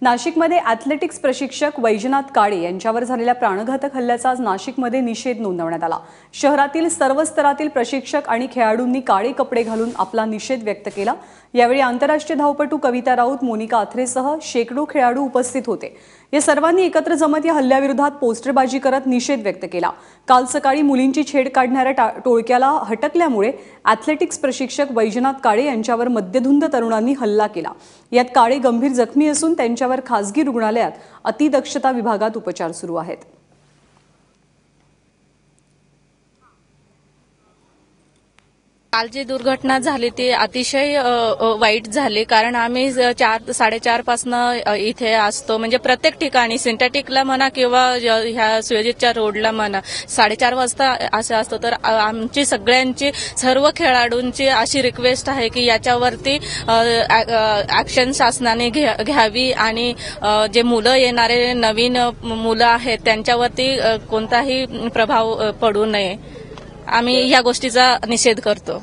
नाशिकमध्ये ॲथलेटिक्स प्रशिक्षक वैजनाथ काळे यांच्यावर झालेल्या प्राणघातक हल्ल्याचा आज नाशिकमध्ये निषेध नोंदवण्यात आला. शहरातील सर्व स्तरातील प्रशिक्षक आणि खेळाडूंनी काळे कपडे घालून आपला निषेध व्यक्त केला. यावेळी आंतरराष्ट्रीय धावपटू कविता राऊत मोनिका अथरेसह शेकडो खेळाडू उपस्थित होते. या सर्वांनी एकत्र जमत या हल्ल्याविरोधात पोस्टरबाजी करत निषेध व्यक्त केला. काल सकाळी मुलींची छेड काढणाऱ्या टा- टोळक्याला हटकल्यामुळे ॲथलेटिक्स प्रशिक्षक वैजनाथ काळे यांच्यावर मद्यधुंद तरुणांनी हल्ला केला. यात काळे गंभीर जखमी असून त्यांच्या त्यांच्यावर खासगी रुग्णालयात अतिदक्षता विभागात उपचार सुरू आहेत. काल जी दुर्घटना झाली ती अतिशय वाईट झाली. कारण आम्ही चार साडेचार पासनं इथे असतो. म्हणजे प्रत्येक ठिकाणी सिंथेटिकला म्हणा किंवा ह्या सुयोजितच्या रोडला म्हणा साडेचार वाजता असं असतो. तर आमची सगळ्यांची सर्व खेळाडूंची अशी रिक्वेस्ट आहे की याच्यावरती ऍक्शन शासनाने घ्या- घ्यावी. आणि जे मुलं येणारे नवीन मुलं आहेत त्यांच्यावरती कोणताही प्रभाव पडू नये. आम्ही या गोष्टीचा निषेध करतो.